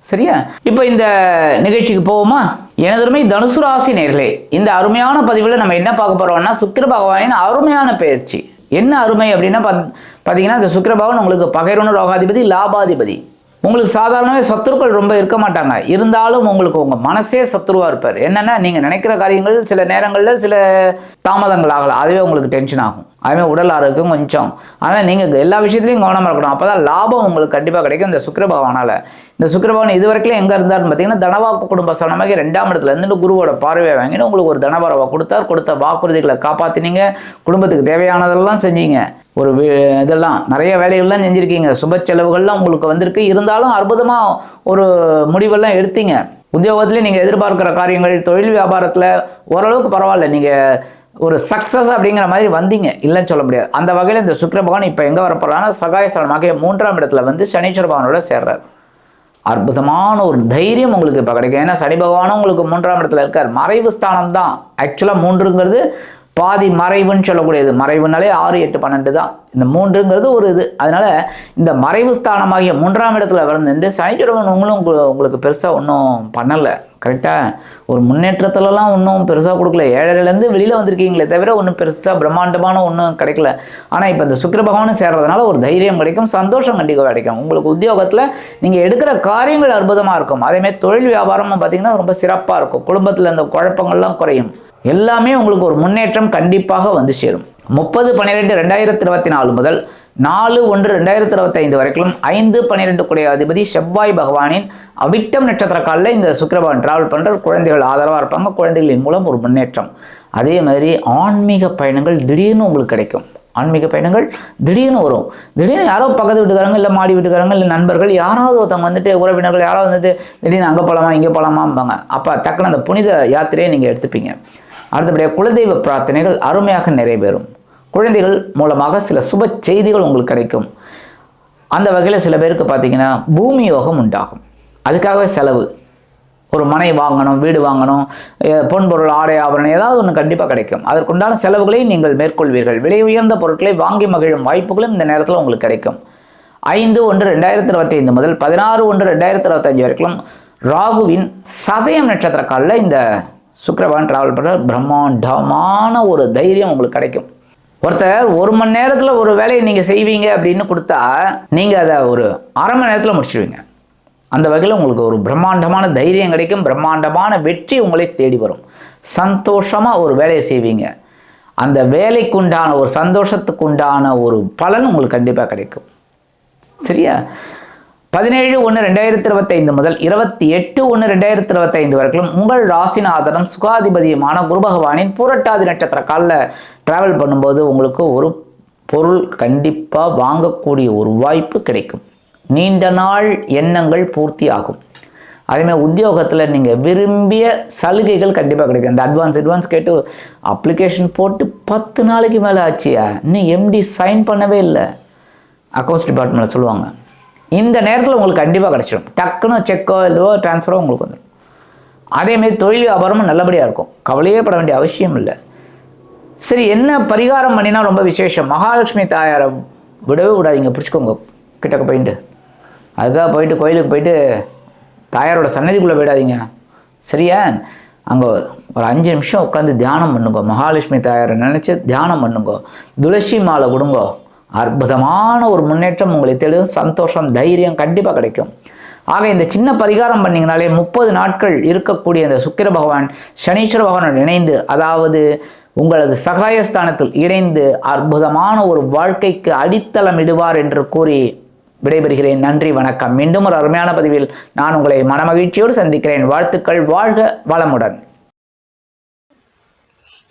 சரியா? இப்போ இந்த நிகழ்ச்சிக்கு போவோமா? எனதுமே தனுசு ராசி நேர்களே இந்த அருமையான பதிவில் நம்ம என்ன பார்க்க போறோம்னா சுக்கிர பகவானின் அருமையான பயிற்சி. என்ன அருமை அப்படின்னா பத் பார்த்தீங்கன்னா இந்த சுக்கிர பகவான் உங்களுக்கு பகைரோன ரோகாதிபதி லாபாதிபதி. உங்களுக்கு சாதாரணவே சத்துருக்கள் ரொம்ப இருக்க மாட்டாங்க. இருந்தாலும் உங்களுக்கு உங்கள் மனசே சத்துருவாக இருப்பார். என்னென்னா நீங்கள் நினைக்கிற காரியங்கள் சில நேரங்களில் சில தாமதங்கள் ஆகலாம். அதுவே உங்களுக்கு டென்ஷன் ஆகும். அதுமாதிரி உடல் ஆரோக்கியம் கொஞ்சம். ஆனால் நீங்கள் எல்லா விஷயத்துலையும் கவனமாக இருக்கணும். அப்போ தான் லாபம் உங்களுக்கு கண்டிப்பாக கிடைக்கும். இந்த சுக்கிர பகவானால். இந்த சுக்கிர பகவான் இது வரைக்கும் எங்கே இருந்தார்னு பார்த்தீங்கன்னா தனவாக்கு குடும்ப சனமாக ரெண்டாம் இடத்துல இருந்துட்டு குருவோட பார்வையை வாங்கிட்டு உங்களுக்கு ஒரு தனபரவை கொடுத்தார். கொடுத்த வாக்குறுதிகளை காப்பாற்றினீங்க குடும்பத்துக்கு தேவையானதெல்லாம் செஞ்சீங்க. ஒரு இதெல்லாம் நிறைய வேலைகள்லாம் செஞ்சுருக்கீங்க. சுப செலவுகள்லாம் உங்களுக்கு வந்திருக்கு. இருந்தாலும் அற்புதமாக ஒரு முடிவெல்லாம் எடுத்தீங்க. உத்தியோகத்திலே நீங்கள் எதிர்பார்க்குற காரியங்கள் தொழில் வியாபாரத்தில் ஓரளவுக்கு பரவாயில்ல. நீங்கள் ஒரு சக்ஸஸ் அப்படிங்கிற மாதிரி வந்தீங்க. இல்லைன்னு சொல்ல முடியாது. அந்த வகையில் இந்த சுக்கிர பகவான் இப்போ எங்கே வரப்போகிறான்னா சகாயஸ்தலமாக மூன்றாம் இடத்துல வந்து சனீஸ்வர பகவானோட சேர்றார். அற்புதமான ஒரு தைரியம் உங்களுக்கு இப்போ கிடைக்கும். ஏன்னா சனி பகவானும் உங்களுக்கு மூன்றாம் இடத்துல இருக்கார். மறைவு ஸ்தானம் தான். ஆக்சுவலாக மூன்றுங்கிறது பாதி மறைவுன்னு சொல்லக்கூடியது. மறைவுனாலே ஆறு எட்டு பன்னெண்டு தான். இந்த மூன்றுங்கிறது ஒரு இது. அதனால் இந்த மறைவு ஸ்தானமாகிய மூன்றாம் இடத்துல வந்து சனிச்சுரவன் உங்களும் உங்களுக்கு பெருசாக ஒன்றும் பண்ணலை. கரெக்டாக ஒரு முன்னேற்றத்துலலாம் ஒன்றும் பெருசாக கொடுக்கல. ஏழரைலேருந்து வெளியில் வந்திருக்கீங்களே தவிர ஒன்றும் பெருசாக பிரம்மாண்டமான ஒன்றும் கிடைக்கல. ஆனால் இப்போ இந்த சுக்கிர பகவானும் சேர்றதுனால ஒரு தைரியம் கிடைக்கும் சந்தோஷம் கண்டிப்பாக கிடைக்கும். உங்களுக்கு உத்தியோகத்தில் நீங்கள் எடுக்கிற காரியங்கள் அற்புதமாக இருக்கும். அதேமாதிரி தொழில் வியாபாரமும் பார்த்தீங்கன்னா ரொம்ப சிறப்பாக இருக்கும். குடும்பத்தில் இந்த குழப்பங்கள்லாம் குறையும். எல்லாமே உங்களுக்கு ஒரு முன்னேற்றம் கண்டிப்பாக வந்து சேரும். முப்பது பன்னிரெண்டு ரெண்டாயிரத்தி இருபத்தி நாலு முதல் நாலு ஒன்று ரெண்டாயிரத்தி இருபத்தைந்து வரைக்கும் ஐந்து பன்னிரெண்டு கூடிய அதிபதி செவ்வாய் பகவானின் அவிட்டம் நட்சத்திர காலில் இந்த சுக்கிரபவன் டிராவல் பண்ணுற குழந்தைகள் ஆதரவாக இருப்பாங்க. குழந்தைகளின் மூலம் ஒரு முன்னேற்றம். அதே மாதிரி ஆன்மீக பயணங்கள் திடீர்னு உங்களுக்கு கிடைக்கும். ஆன்மீக பயணங்கள் திடீர்னு வரும். திடீர்னு யாரோ பக்கத்து வீட்டுக்காரங்க இல்லை மாடி வீட்டுக்காரங்க இல்லை நண்பர்கள் யாராவது ஒருத்தவங்க வந்துட்டு உறவினர்கள் யாராவது வந்துட்டு திடீர்னு அங்கே போகலாமா இங்கே போகலாமாம்பாங்க அப்போ டக்குனு அந்த புனித யாத்திரையை நீங்கள் எடுத்துப்பீங்க. அடுத்தபடியாக குலதெய்வ பிரார்த்தனைகள் அருமையாக நிறைவேறும். குழந்தைகள் மூலமாக சில சுப செய்திகள் உங்களுக்கு கிடைக்கும். அந்த வகையில் சில பேருக்கு பார்த்தீங்கன்னா பூமி யோகம் உண்டாகும். அதுக்காகவே செலவு. ஒரு மனை வாங்கணும் வீடு வாங்கணும் பொன்பொருள் பொன் பொருள் ஆடை ஆபரணம் ஏதாவது ஒன்று கண்டிப்பாக கிடைக்கும். அதற்குண்டான செலவுகளை நீங்கள் மேற்கொள்வீர்கள். விலை உயர்ந்த பொருட்களை வாங்கி மகிழும் வாய்ப்புகளும் இந்த நேரத்தில் உங்களுக்கு கிடைக்கும். ஐந்து ஒன்று ரெண்டாயிரத்தி இருபத்தி ஐந்து முதல் பதினாறு ஒன்று ரெண்டாயிரத்தி இருபத்தஞ்சு வரைக்கும் ராகுவின் சதயம் நட்சத்திர காலில் இந்த சுக்கரவான் டிராவல் பண்ணுற பிரம்மாண்டமான ஒரு தைரியம் உங்களுக்கு கிடைக்கும். ஒருத்தர் ஒரு மணி நேரத்தில் ஒரு வேலையை நீங்கள் செய்வீங்க அப்படின்னு கொடுத்தா நீங்கள் அதை ஒரு அரை மணி நேரத்தில் முடிச்சிடுவீங்க. அந்த வகையில் உங்களுக்கு ஒரு பிரம்மாண்டமான தைரியம் கிடைக்கும் பிரம்மாண்டமான வெற்றி உங்களை தேடி வரும். சந்தோஷமாக ஒரு வேலையை செய்வீங்க. அந்த வேலைக்குண்டான ஒரு சந்தோஷத்துக்கு உண்டான ஒரு பலன் உங்களுக்கு கண்டிப்பாக கிடைக்கும். சரியா? பதினேழு ஒன்று ரெண்டாயிரத்தி இருபத்தைந்து முதல் இருபத்தி எட்டு ஒன்று ரெண்டாயிரத்தி இருபத்தைந்து வரைக்கும் உங்கள் ராசிநாதனும் சுகாதிபதியுமான குரு பகவானின் பூரட்டாதி நட்சத்திர காலில் டிராவல் பண்ணும்போது உங்களுக்கு ஒரு பொருள் கண்டிப்பாக வாங்கக்கூடிய ஒரு வாய்ப்பு கிடைக்கும். நீண்ட நாள் எண்ணங்கள் பூர்த்தி ஆகும். அதேமாதிரி உத்தியோகத்தில் நீங்கள் விரும்பிய சலுகைகள் கண்டிப்பாக கிடைக்கும். இந்த அட்வான்ஸ் அட்வான்ஸ் கேட்டு அப்ளிகேஷன் போட்டு பத்து நாளைக்கு மேலே ஆச்சியா? இன்னும் எம்டி சைன் பண்ணவே இல்லை. அக்கௌண்ட்ஸ் டிபார்ட்மெண்ட்டில் சொல்லுவாங்க. இந்த நேரத்தில் உங்களுக்கு கண்டிப்பாக கிடச்சிடும் டக்குன்னு செக்கோ இல்லவோ ட்ரான்ஸ்ஃபரோ உங்களுக்கு வந்துடும் அதேமாரி தொழில் வியாபாரமும் நல்லபடியாக இருக்கும். கவலையே பட வேண்டிய அவசியம் இல்லை. சரி என்ன பரிகாரம் பண்ணினா ரொம்ப விசேஷம்? மகாலட்சுமி தாயாரை விடவே விடாதீங்க பிடிச்சிக்கோங்க கிட்டக்க போயிட்டு. அதுக்காக போயிட்டு கோயிலுக்கு போயிட்டு தாயாரோட சன்னதிக்குள்ளே போயிடாதீங்க. சரியா அங்கே ஒரு அஞ்சு நிமிஷம் உட்காந்து தியானம் பண்ணுங்க. மகாலட்சுமி தாயாரை நினச்சி தியானம் பண்ணுங்க. துளசி மாலை கொடுங்கோ. அற்புதமான ஒரு முன்னேற்றம் உங்களை தேடும். சந்தோஷம் தைரியம் கண்டிப்பாக கிடைக்கும். ஆக இந்த சின்ன பரிகாரம் பண்ணிங்கனாலே முப்பது நாட்கள் இருக்கக்கூடிய இந்த சுக்கிர பகவான் சனீஸ்வர பகவானுடன் இணைந்து அதாவது உங்களது சகாயஸ்தானத்தில் இணைந்து அற்புதமான ஒரு வாழ்க்கைக்கு அடித்தளம் இடுவார் என்று கூறி விடைபெறுகிறேன். நன்றி வணக்கம். மீண்டும் ஒரு அருமையான பதிவில் நான் உங்களை மனமகிழ்ச்சியோடு சந்திக்கிறேன். வாழ்த்துக்கள் வாழ்க வளமுடன்.